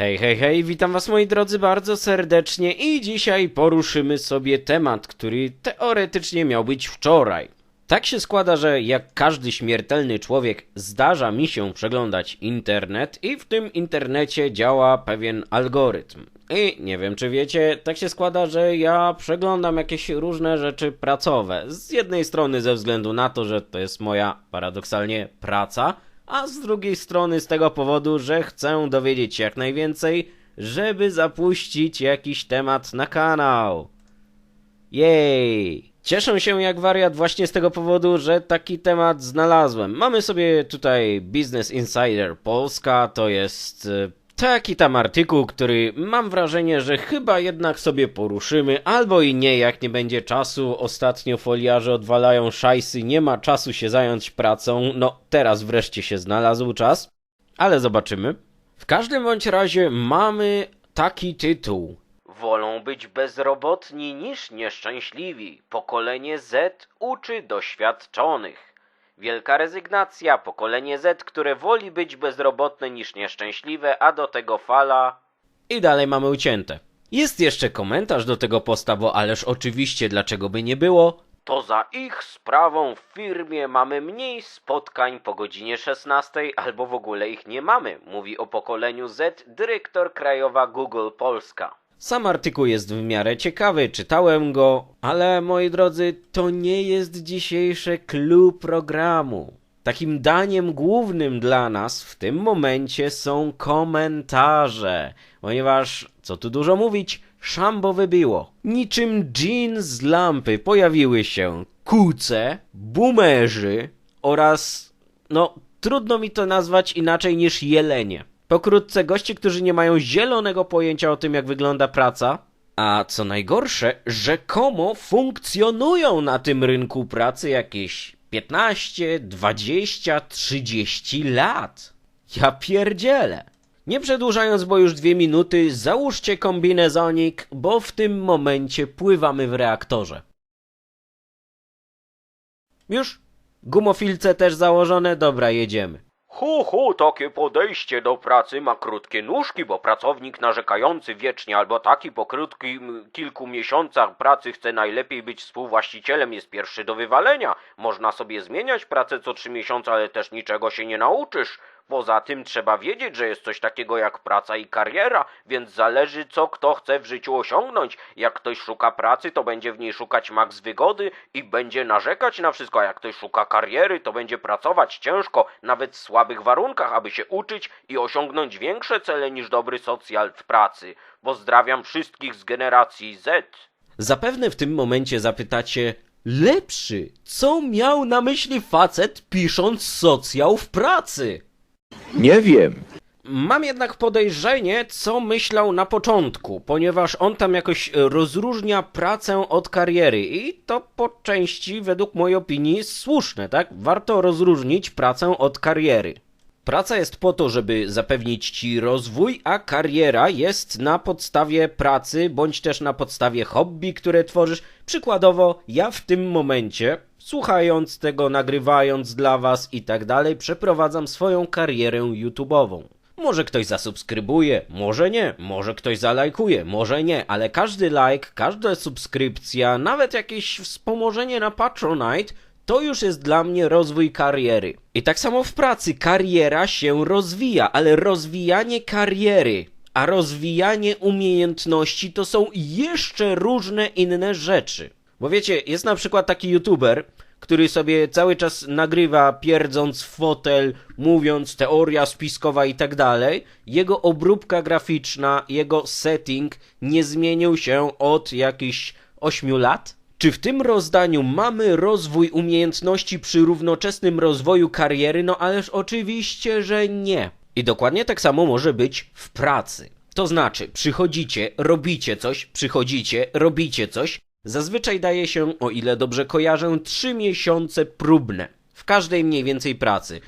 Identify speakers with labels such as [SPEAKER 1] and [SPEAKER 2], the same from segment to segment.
[SPEAKER 1] Hej, hej, hej, witam was moi drodzy bardzo serdecznie i dzisiaj poruszymy sobie temat, który teoretycznie miał być wczoraj. Tak się składa, że jak każdy śmiertelny człowiek zdarza mi się przeglądać internet i w tym internecie działa pewien algorytm. I nie wiem czy wiecie, tak się składa, że ja przeglądam jakieś różne rzeczy pracowe. Z jednej strony ze względu na to, że to jest moja paradoksalnie praca, a z drugiej strony z tego powodu, że chcę dowiedzieć się jak najwięcej, żeby zapuścić jakiś temat na kanał. Jej! Cieszę się jak wariat właśnie z tego powodu, że taki temat znalazłem. Mamy sobie tutaj Business Insider Polska, to jest e, taki tam artykuł, który mam wrażenie, że chyba jednak sobie poruszymy, albo i nie, jak nie będzie czasu. Ostatnio foliarze odwalają szajsy, nie ma czasu się zająć pracą. No, teraz wreszcie się znalazł czas, ale zobaczymy. W każdym bądź razie mamy taki tytuł. Wolą być bezrobotni niż nieszczęśliwi. Pokolenie Z uczy doświadczonych. Wielka rezygnacja, pokolenie Z, które woli być bezrobotne niż nieszczęśliwe, a do tego fala. I dalej mamy ucięte. Jest jeszcze komentarz do tego posta, bo ależ oczywiście dlaczego by nie było. To za ich sprawą w firmie mamy mniej spotkań po godzinie 16 albo w ogóle ich nie mamy, mówi o pokoleniu Z dyrektor krajowa Google Polska. Sam artykuł jest w miarę ciekawy, czytałem go, ale moi drodzy, to nie jest dzisiejsze clue programu. Takim daniem głównym dla nas w tym momencie są komentarze, ponieważ, co tu dużo mówić, szambo wybiło. Niczym dżin z lampy pojawiły się kuce, boomerzy oraz, no, trudno mi to nazwać inaczej niż jelenie. Pokrótce goście, którzy nie mają zielonego pojęcia o tym, jak wygląda praca, a co najgorsze, rzekomo funkcjonują na tym rynku pracy jakieś 15, 20, 30 lat. Ja pierdzielę. Nie przedłużając, bo już dwie minuty, załóżcie kombinezonik, bo w tym momencie pływamy w reaktorze. Już? Gumofilce też założone? Dobra, jedziemy. Hu, hu, takie podejście do pracy ma krótkie nóżki, bo pracownik narzekający wiecznie albo taki po krótkim kilku miesiącach pracy chce najlepiej być współwłaścicielem jest pierwszy do wywalenia. Można sobie zmieniać pracę co trzy miesiące, ale też niczego się nie nauczysz. Poza tym trzeba wiedzieć, że jest coś takiego jak praca i kariera, więc zależy co kto chce w życiu osiągnąć. Jak ktoś szuka pracy, to będzie w niej szukać maks wygody i będzie narzekać na wszystko, a jak ktoś szuka kariery, to będzie pracować ciężko, nawet w słabych warunkach, aby się uczyć i osiągnąć większe cele niż dobry socjal w pracy. Pozdrawiam wszystkich z generacji Z. Zapewne w tym momencie zapytacie, lepszy, co miał na myśli facet pisząc socjal w pracy?
[SPEAKER 2] Nie wiem.
[SPEAKER 1] Mam jednak podejrzenie, co myślał na początku, ponieważ on tam jakoś rozróżnia pracę od kariery i to po części, według mojej opinii, słuszne, tak? Warto rozróżnić pracę od kariery. Praca jest po to, żeby zapewnić ci rozwój, a kariera jest na podstawie pracy bądź też na podstawie hobby, które tworzysz. Przykładowo, ja w tym momencie, słuchając tego, nagrywając dla was i tak dalej, przeprowadzam swoją karierę YouTube'ową. Może ktoś zasubskrybuje, może nie, może ktoś zalajkuje, może nie, ale każdy like, każda subskrypcja, nawet jakieś wspomożenie na Patronite to już jest dla mnie rozwój kariery. I tak samo w pracy kariera się rozwija, ale rozwijanie kariery, a rozwijanie umiejętności to są jeszcze różne inne rzeczy. Bo wiecie, jest na przykład taki youtuber, który sobie cały czas nagrywa pierdząc w fotel, mówiąc teoria spiskowa i tak dalej. Jego obróbka graficzna, jego setting nie zmienił się od jakichś 8 lat. Czy w tym rozdaniu mamy rozwój umiejętności przy równoczesnym rozwoju kariery? No ależ oczywiście, że nie. I dokładnie tak samo może być w pracy. To znaczy, przychodzicie, robicie coś, przychodzicie, robicie coś. Zazwyczaj daje się, o ile dobrze kojarzę, 3 miesiące próbne. W każdej mniej więcej pracy.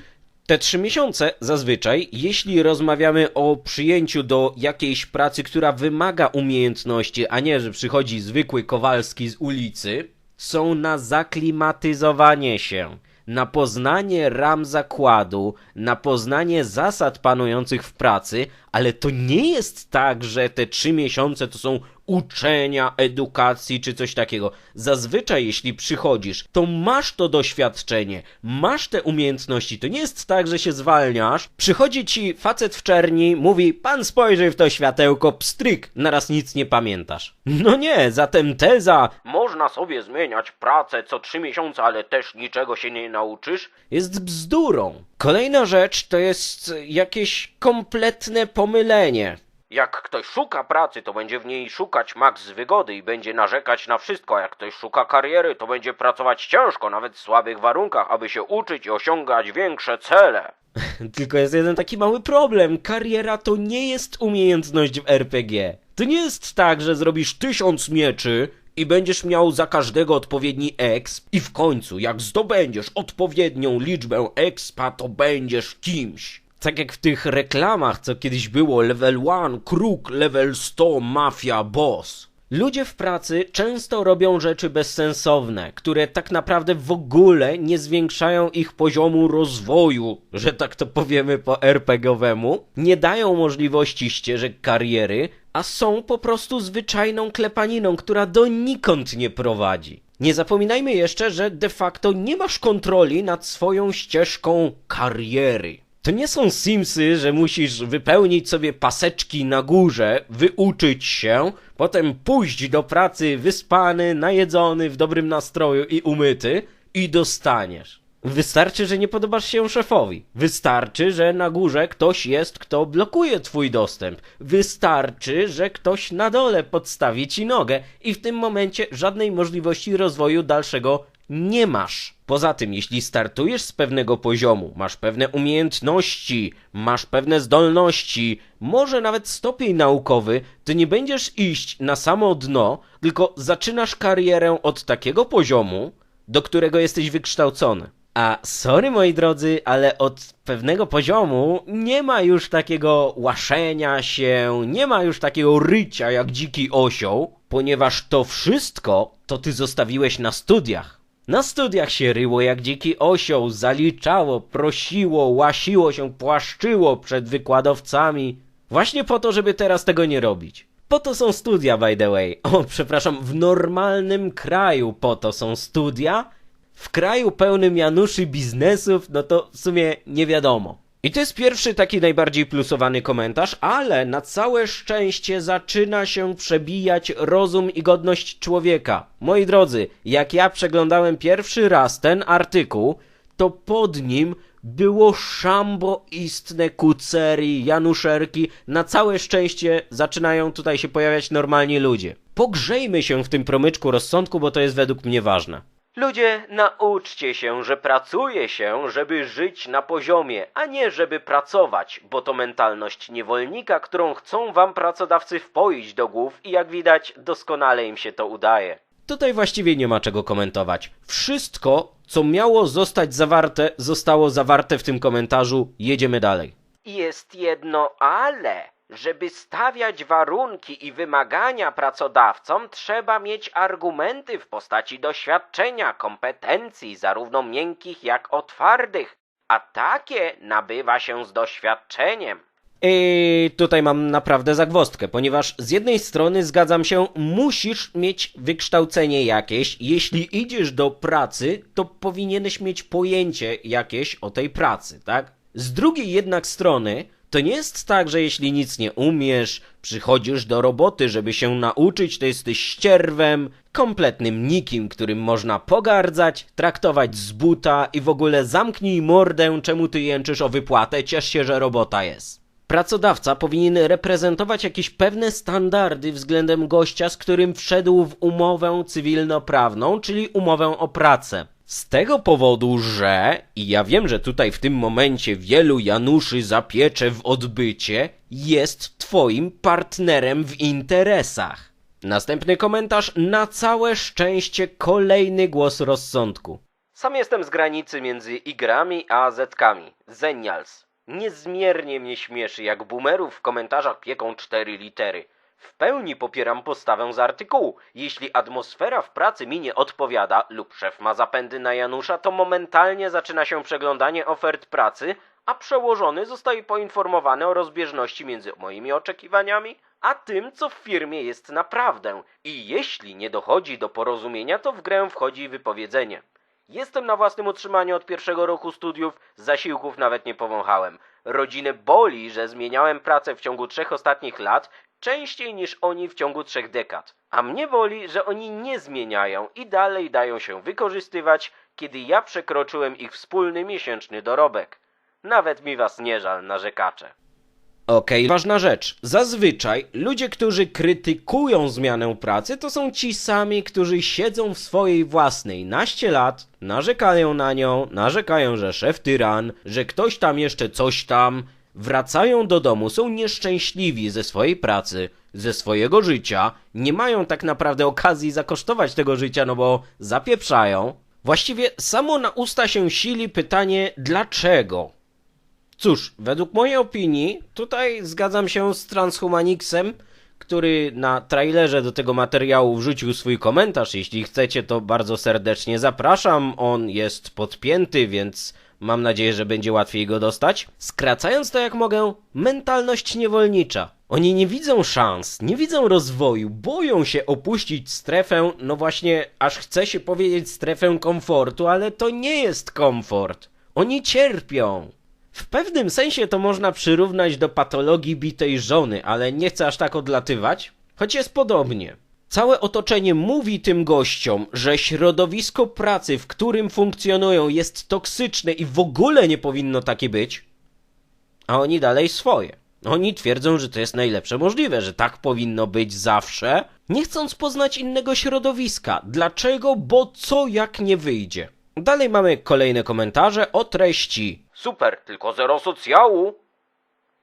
[SPEAKER 1] Te trzy miesiące zazwyczaj, jeśli rozmawiamy o przyjęciu do jakiejś pracy, która wymaga umiejętności, a nie, że przychodzi zwykły Kowalski z ulicy, są na zaklimatyzowanie się, na poznanie ram zakładu, na poznanie zasad panujących w pracy, Ale to nie jest tak, że te trzy miesiące to są uczenia, edukacji czy coś takiego. Zazwyczaj, jeśli przychodzisz, to masz to doświadczenie, masz te umiejętności. To nie jest tak, że się zwalniasz. Przychodzi ci facet w czerni, mówi: Pan spojrzy w to światełko, pstryk, naraz nic nie pamiętasz. No nie, zatem teza można sobie zmieniać pracę co trzy miesiące, ale też niczego się nie nauczysz, jest bzdurą. Kolejna rzecz to jest jakieś kompletne pomylenie. Jak ktoś szuka pracy, to będzie w niej szukać maks wygody i będzie narzekać na wszystko. Jak ktoś szuka kariery, to będzie pracować ciężko, nawet w słabych warunkach, aby się uczyć i osiągać większe cele. Tylko jest jeden taki mały problem. Kariera to nie jest umiejętność w RPG. To nie jest tak, że zrobisz tysiąc mieczy i będziesz miał za każdego odpowiedni exp i w końcu, jak zdobędziesz odpowiednią liczbę expa, to będziesz kimś. Tak jak w tych reklamach, co kiedyś było level 1, kruk, level 100, mafia, boss. Ludzie w pracy często robią rzeczy bezsensowne, które tak naprawdę w ogóle nie zwiększają ich poziomu rozwoju, że tak to powiemy po RPGowemu, nie dają możliwości ścieżek kariery, a są po prostu zwyczajną klepaniną, która donikąd nie prowadzi. Nie zapominajmy jeszcze, że de facto nie masz kontroli nad swoją ścieżką kariery. To nie są Simsy, że musisz wypełnić sobie paseczki na górze, wyuczyć się, potem pójść do pracy wyspany, najedzony, w dobrym nastroju i umyty i dostaniesz. Wystarczy, że nie podobasz się szefowi. Wystarczy, że na górze ktoś jest, kto blokuje twój dostęp. Wystarczy, że ktoś na dole podstawi ci nogę i w tym momencie żadnej możliwości rozwoju dalszego nie masz. Poza tym, jeśli startujesz z pewnego poziomu, masz pewne umiejętności, masz pewne zdolności, może nawet stopień naukowy, to nie będziesz iść na samo dno, tylko zaczynasz karierę od takiego poziomu, do którego jesteś wykształcony. A sorry moi drodzy, ale od pewnego poziomu nie ma już takiego łaszenia się, nie ma już takiego rycia jak dziki osioł, ponieważ to wszystko to ty zostawiłeś na studiach. Na studiach się ryło jak dziki osioł, zaliczało, prosiło, łasiło się, płaszczyło przed wykładowcami. Właśnie po to, żeby teraz tego nie robić. Po to są studia, by the way. O, przepraszam, w normalnym kraju po to są studia. W kraju pełnym Januszy biznesów, no to w sumie nie wiadomo. I to jest pierwszy taki najbardziej plusowany komentarz, ale na całe szczęście zaczyna się przebijać rozum i godność człowieka. Moi drodzy, jak ja przeglądałem pierwszy raz ten artykuł, to pod nim było szambo istne kucerii, januszerki. Na całe szczęście zaczynają tutaj się pojawiać normalni ludzie. Pogrzejmy się w tym promyczku rozsądku, bo to jest według mnie ważne. Ludzie, nauczcie się, że pracuje się, żeby żyć na poziomie, a nie żeby pracować, bo to mentalność niewolnika, którą chcą wam pracodawcy wpoić do głów i jak widać doskonale im się to udaje. Tutaj właściwie nie ma czego komentować. Wszystko, co miało zostać zawarte, zostało zawarte w tym komentarzu. Jedziemy dalej. Jest jedno ale. Żeby stawiać warunki i wymagania pracodawcom, trzeba mieć argumenty w postaci doświadczenia, kompetencji, zarówno miękkich, jak o twardych, a takie nabywa się z doświadczeniem. I tutaj mam naprawdę zagwostkę, ponieważ z jednej strony zgadzam się, musisz mieć wykształcenie jakieś. Jeśli idziesz do pracy, to powinieneś mieć pojęcie jakieś o tej pracy, tak? Z drugiej jednak strony, to nie jest tak, że jeśli nic nie umiesz, przychodzisz do roboty, żeby się nauczyć, to jesteś ścierwem, kompletnym nikim, którym można pogardzać, traktować z buta i w ogóle zamknij mordę, czemu ty jęczysz o wypłatę, ciesz się, że robota jest. Pracodawca powinien reprezentować jakieś pewne standardy względem gościa, z którym wszedł w umowę cywilnoprawną, czyli umowę o pracę. Z tego powodu, że, i ja wiem, że tutaj w tym momencie wielu Januszy zapiecze w odbycie, jest twoim partnerem w interesach. Następny komentarz, na całe szczęście kolejny głos rozsądku. Sam jestem z granicy między igrami a zetkami. Zenials. Niezmiernie mnie śmieszy, jak boomerów w komentarzach pieką cztery litery. W pełni popieram postawę z artykułu. Jeśli atmosfera w pracy mi nie odpowiada lub szef ma zapędy na Janusza, to momentalnie zaczyna się przeglądanie ofert pracy, a przełożony zostaje poinformowany o rozbieżności między moimi oczekiwaniami a tym, co w firmie jest naprawdę. I jeśli nie dochodzi do porozumienia, to w grę wchodzi wypowiedzenie. Jestem na własnym utrzymaniu od pierwszego roku studiów, zasiłków nawet nie powąchałem. Rodzinę boli, że zmieniałem pracę w ciągu trzech ostatnich lat częściej niż oni w ciągu trzech dekad. A mnie boli, że oni nie zmieniają i dalej dają się wykorzystywać, kiedy ja przekroczyłem ich wspólny miesięczny dorobek. Nawet mi was nie żal, narzekacze. Okej, ważna rzecz. Zazwyczaj ludzie, którzy krytykują zmianę pracy, to są ci sami, którzy siedzą w swojej własnej naście lat, narzekają na nią, narzekają, że szef tyran, że ktoś tam jeszcze coś tam, wracają do domu, są nieszczęśliwi ze swojej pracy, ze swojego życia, nie mają tak naprawdę okazji zakosztować tego życia, no bo zapieprzają. Właściwie samo na usta się sili pytanie dlaczego. Cóż, według mojej opinii, tutaj zgadzam się z Transhumanixem, który na trailerze do tego materiału wrzucił swój komentarz. Jeśli chcecie, to bardzo serdecznie zapraszam. On jest podpięty, więc mam nadzieję, że będzie łatwiej go dostać. Skracając to jak mogę, mentalność niewolnicza. Oni nie widzą szans, nie widzą rozwoju, boją się opuścić strefę, no właśnie, aż chce się powiedzieć strefę komfortu, ale to nie jest komfort. Oni cierpią. W pewnym sensie to można przyrównać do patologii bitej żony, ale nie chcę aż tak odlatywać, choć jest podobnie. Całe otoczenie mówi tym gościom, że środowisko pracy, w którym funkcjonują, jest toksyczne i w ogóle nie powinno takie być, a oni dalej swoje. Oni twierdzą, że to jest najlepsze możliwe, że tak powinno być zawsze, nie chcąc poznać innego środowiska. Dlaczego? Bo co jak nie wyjdzie? Dalej mamy kolejne komentarze o treści. Super, tylko zero socjału.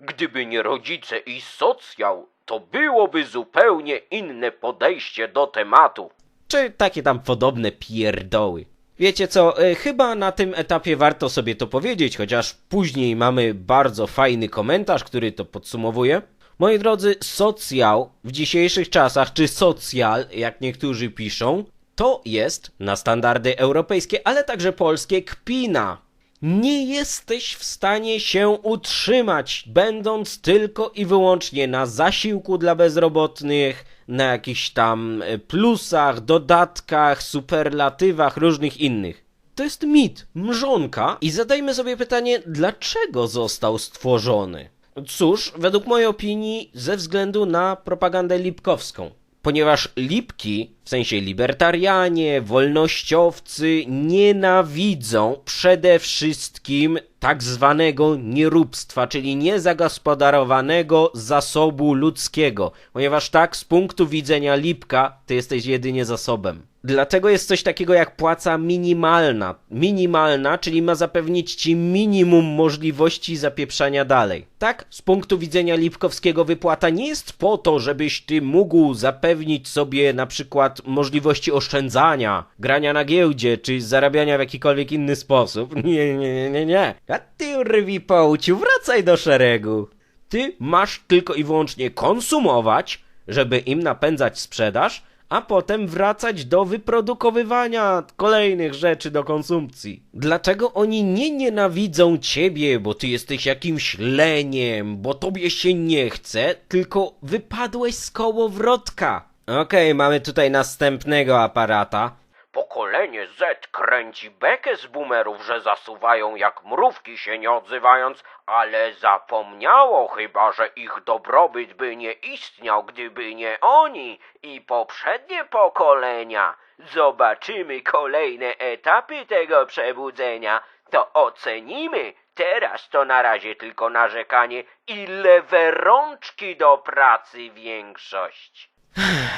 [SPEAKER 1] Gdyby nie rodzice i socjał, to byłoby zupełnie inne podejście do tematu. Czy takie tam podobne pierdoły. Wiecie co, e, chyba na tym etapie warto sobie to powiedzieć, chociaż później mamy bardzo fajny komentarz, który to podsumowuje. Moi drodzy, socjal w dzisiejszych czasach, czy socjal, jak niektórzy piszą, to jest na standardy europejskie, ale także polskie kpina. Nie jesteś w stanie się utrzymać, będąc tylko i wyłącznie na zasiłku dla bezrobotnych, na jakichś tam e, plusach, dodatkach, superlatywach, różnych innych. To jest mit, mrzonka i zadajmy sobie pytanie, dlaczego został stworzony? Cóż, według mojej opinii, ze względu na propagandę lipkowską ponieważ lipki, w sensie libertarianie, wolnościowcy, nienawidzą przede wszystkim tak zwanego nieróbstwa, czyli niezagospodarowanego zasobu ludzkiego, ponieważ tak z punktu widzenia lipka ty jesteś jedynie zasobem. Dlatego jest coś takiego jak płaca minimalna. Minimalna, czyli ma zapewnić ci minimum możliwości zapieprzania dalej. Tak, z punktu widzenia Lipkowskiego wypłata nie jest po to, żebyś ty mógł zapewnić sobie na przykład możliwości oszczędzania, grania na giełdzie, czy zarabiania w jakikolwiek inny sposób. Nie, nie, nie, nie. A ty rwi połciu, wracaj do szeregu. Ty masz tylko i wyłącznie konsumować, żeby im napędzać sprzedaż, a potem wracać do wyprodukowywania kolejnych rzeczy do konsumpcji. Dlaczego oni nie nienawidzą ciebie, bo ty jesteś jakimś leniem, bo tobie się nie chce, tylko wypadłeś z kołowrotka. Okej, okay, mamy tutaj następnego aparata. Pokolenie Z kręci bekę z boomerów, że zasuwają jak mrówki się nie odzywając, ale zapomniało chyba, że ich dobrobyt by nie istniał, gdyby nie oni i poprzednie pokolenia. Zobaczymy kolejne etapy tego przebudzenia, to ocenimy. Teraz to na razie tylko narzekanie i lewe rączki do pracy większość.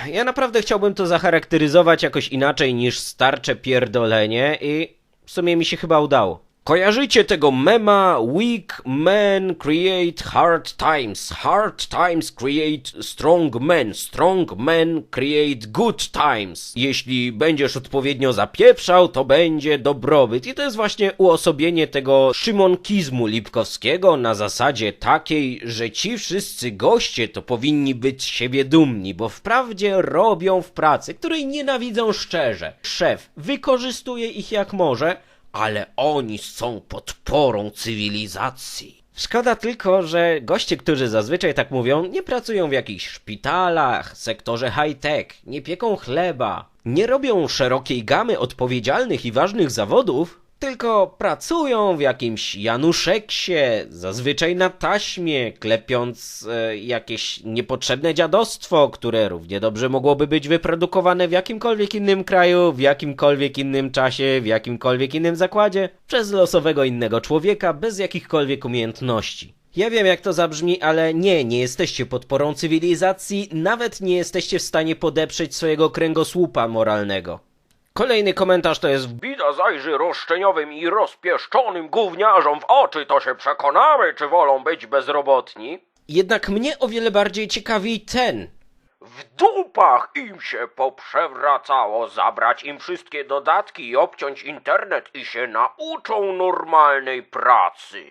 [SPEAKER 1] Ja naprawdę chciałbym to zacharakteryzować jakoś inaczej niż starcze pierdolenie i w sumie mi się chyba udało. Kojarzycie tego mema Weak men create hard times, hard times create strong men, strong men create good times. Jeśli będziesz odpowiednio zapieprzał, to będzie dobrobyt. I to jest właśnie uosobienie tego szymonkizmu lipkowskiego na zasadzie takiej, że ci wszyscy goście to powinni być siebie dumni, bo wprawdzie robią w pracy, której nienawidzą szczerze. Szef wykorzystuje ich jak może, ale oni są podporą cywilizacji. Szkoda tylko, że goście, którzy zazwyczaj tak mówią, nie pracują w jakichś szpitalach, sektorze high-tech, nie pieką chleba, nie robią szerokiej gamy odpowiedzialnych i ważnych zawodów, tylko pracują w jakimś Januszeksie, zazwyczaj na taśmie, klepiąc e, jakieś niepotrzebne dziadostwo, które równie dobrze mogłoby być wyprodukowane w jakimkolwiek innym kraju, w jakimkolwiek innym czasie, w jakimkolwiek innym zakładzie, przez losowego innego człowieka, bez jakichkolwiek umiejętności. Ja wiem jak to zabrzmi, ale nie, nie jesteście podporą cywilizacji, nawet nie jesteście w stanie podeprzeć swojego kręgosłupa moralnego. Kolejny komentarz to jest
[SPEAKER 2] Bida zajrzy roszczeniowym i rozpieszczonym gówniarzom w oczy, to się przekonamy, czy wolą być bezrobotni.
[SPEAKER 1] Jednak mnie o wiele bardziej ciekawi ten.
[SPEAKER 2] W dupach im się poprzewracało, zabrać im wszystkie dodatki i obciąć internet i się nauczą normalnej pracy.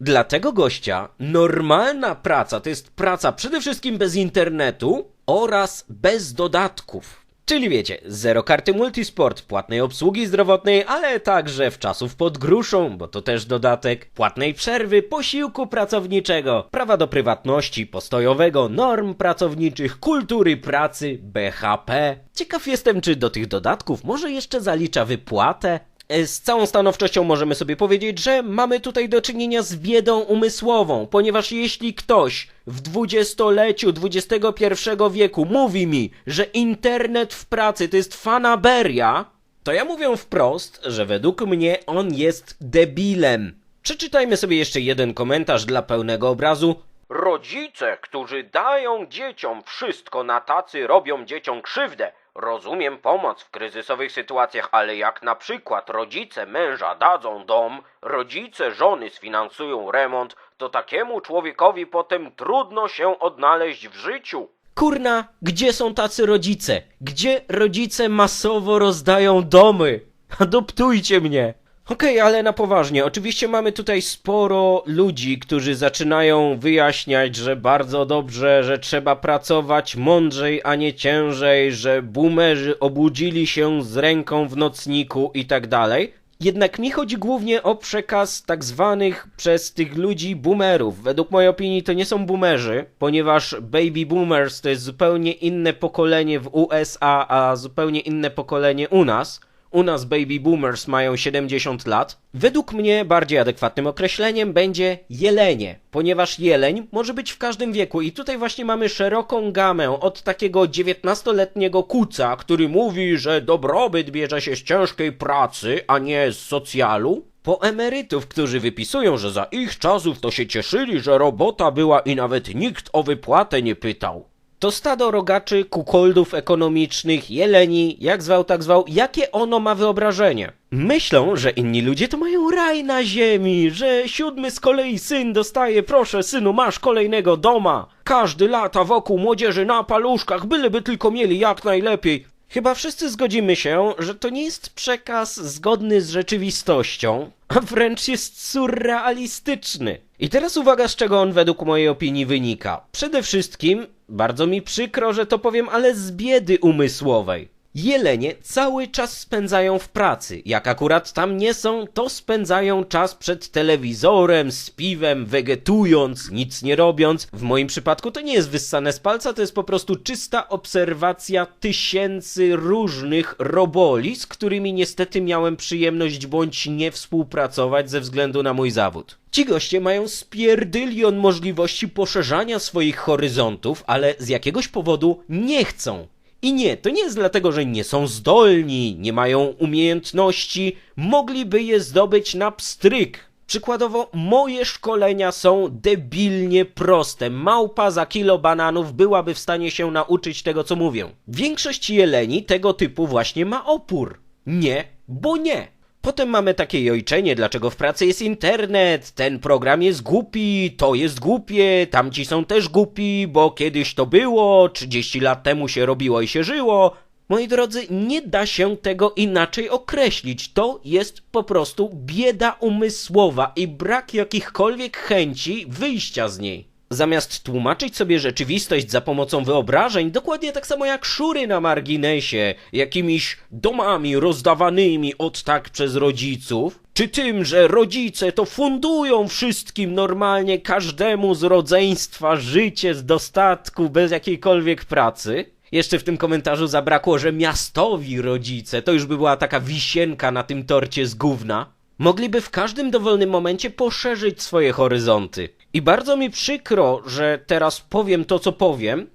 [SPEAKER 1] Dla tego gościa normalna praca to jest praca przede wszystkim bez internetu oraz bez dodatków. Czyli wiecie, zero karty multisport, płatnej obsługi zdrowotnej, ale także w czasów pod gruszą, bo to też dodatek, płatnej przerwy, posiłku pracowniczego, prawa do prywatności postojowego, norm pracowniczych, kultury pracy, BHP. Ciekaw jestem, czy do tych dodatków może jeszcze zalicza wypłatę? E, Z całą stanowczością możemy sobie powiedzieć, że mamy tutaj do czynienia z biedą umysłową, ponieważ jeśli ktoś w dwudziestoleciu XXI wieku mówi mi, że internet w pracy to jest fanaberia, to ja mówię wprost, że według mnie on jest debilem. Przeczytajmy sobie jeszcze jeden komentarz dla pełnego obrazu.
[SPEAKER 2] Rodzice, którzy dają dzieciom wszystko na tacy, robią dzieciom krzywdę. Rozumiem pomoc w kryzysowych sytuacjach, ale jak na przykład rodzice męża dadzą dom, rodzice żony sfinansują remont, to takiemu człowiekowi potem trudno się odnaleźć w życiu.
[SPEAKER 1] Kurna, gdzie są tacy rodzice? Gdzie rodzice masowo rozdają domy? Adoptujcie mnie! Okej, ale na poważnie. Oczywiście mamy tutaj sporo ludzi, którzy zaczynają wyjaśniać, że bardzo dobrze, że trzeba pracować mądrzej, a nie ciężej, że boomerzy obudzili się z ręką w nocniku i tak dalej. Jednak mi chodzi głównie o przekaz tak zwanych przez tych ludzi boomerów. Według mojej opinii to nie są boomerzy, ponieważ baby boomers to jest zupełnie inne pokolenie w USA, a zupełnie inne pokolenie u nas. U nas baby boomers mają 70 lat. Według mnie bardziej adekwatnym określeniem będzie jelenie, ponieważ jeleń może być w każdym wieku i tutaj właśnie mamy szeroką gamę od takiego 19-letniego kuca, który mówi, że dobrobyt bierze się z ciężkiej pracy, a nie z socjalu, po emerytów, którzy wypisują, że za ich czasów to się cieszyli, że robota była i nawet nikt o wypłatę nie pytał. To stado rogaczy, kukoldów ekonomicznych, jeleni, jak zwał, tak zwał, jakie ono ma wyobrażenie? Myślą, że inni ludzie to mają raj na ziemi, że siódmy z kolei syn dostaje, proszę synu, masz kolejnego doma. Każdy lata wokół młodzieży na paluszkach, byleby tylko mieli jak najlepiej. Chyba wszyscy zgodzimy się, że to nie jest przekaz zgodny z rzeczywistością, a wręcz jest surrealistyczny. I teraz uwaga, z czego on według mojej opinii wynika. Przede wszystkim, bardzo mi przykro, że to powiem, ale z biedy umysłowej. Jelenie cały czas spędzają w pracy. Jak akurat tam nie są, to spędzają czas przed telewizorem, z piwem, wegetując, nic nie robiąc. W moim przypadku to nie jest wyssane z palca, to jest po prostu czysta obserwacja tysięcy różnych roboli, z którymi niestety miałem przyjemność bądź nie współpracować ze względu na mój zawód. Ci goście mają spierdylion możliwości poszerzania swoich horyzontów, ale z jakiegoś powodu nie chcą. I nie, to nie jest dlatego, że nie są zdolni, nie mają umiejętności, mogliby je zdobyć na pstryk. Przykładowo, moje szkolenia są debilnie proste. Małpa za kilo bananów byłaby w stanie się nauczyć tego, co mówię. Większość jeleni tego typu właśnie ma opór. Nie, bo nie. Potem mamy takie jojczenie, dlaczego w pracy jest internet, ten program jest głupi, to jest głupie, tamci są też głupi, bo kiedyś to było, 30 lat temu się robiło i się żyło. Moi drodzy, nie da się tego inaczej określić. To jest po prostu bieda umysłowa i brak jakichkolwiek chęci wyjścia z niej. Zamiast tłumaczyć sobie rzeczywistość za pomocą wyobrażeń, dokładnie tak samo jak szury na marginesie, jakimiś domami rozdawanymi od tak przez rodziców, czy tym, że rodzice to fundują wszystkim normalnie każdemu z rodzeństwa życie z dostatku bez jakiejkolwiek pracy. Jeszcze w tym komentarzu zabrakło, że miastowi rodzice to już by była taka wisienka na tym torcie z gówna. Mogliby w każdym dowolnym momencie poszerzyć swoje horyzonty. I bardzo mi przykro, że teraz powiem to, co powiem,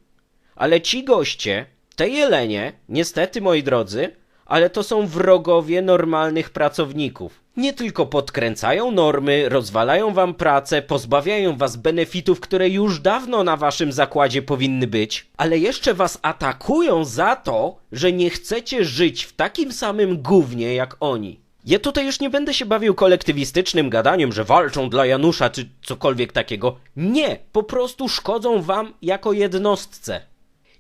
[SPEAKER 1] ale ci goście, te jelenie, niestety moi drodzy, ale to są wrogowie normalnych pracowników. Nie tylko podkręcają normy, rozwalają wam pracę, pozbawiają was benefitów, które już dawno na waszym zakładzie powinny być, ale jeszcze was atakują za to, że nie chcecie żyć w takim samym gównie jak oni. Ja tutaj już nie będę się bawił kolektywistycznym gadaniem, że walczą dla Janusza czy cokolwiek takiego. Nie, po prostu szkodzą wam jako jednostce.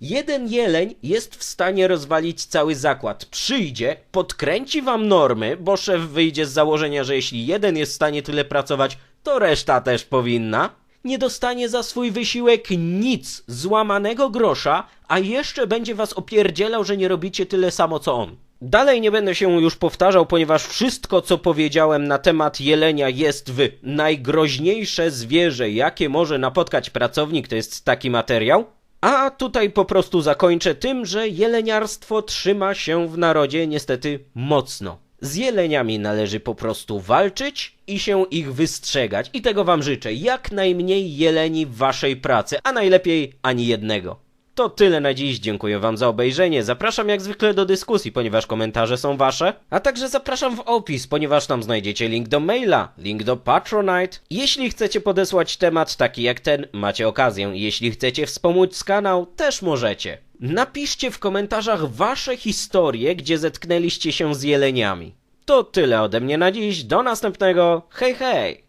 [SPEAKER 1] Jeden jeleń jest w stanie rozwalić cały zakład. Przyjdzie, podkręci wam normy, bo szef wyjdzie z założenia, że jeśli jeden jest w stanie tyle pracować, to reszta też powinna. Nie dostanie za swój wysiłek nic, złamanego grosza, a jeszcze będzie was opierdzielał, że nie robicie tyle samo co on. Dalej nie będę się już powtarzał, ponieważ wszystko, co powiedziałem na temat jelenia jest w najgroźniejsze zwierzę, jakie może napotkać pracownik, to jest taki materiał. A tutaj po prostu zakończę tym, że jeleniarstwo trzyma się w narodzie niestety mocno. Z jeleniami należy po prostu walczyć i się ich wystrzegać. I tego wam życzę. Jak najmniej jeleni w waszej pracy, a najlepiej ani jednego. To tyle na dziś, dziękuję wam za obejrzenie. Zapraszam jak zwykle do dyskusji, ponieważ komentarze są wasze. A także zapraszam w opis, ponieważ tam znajdziecie link do maila, link do Patronite. Jeśli chcecie podesłać temat taki jak ten, macie okazję. Jeśli chcecie wspomóc kanał, też możecie. Napiszcie w komentarzach wasze historie, gdzie zetknęliście się z jeleniami. To tyle ode mnie na dziś, do następnego, hej hej!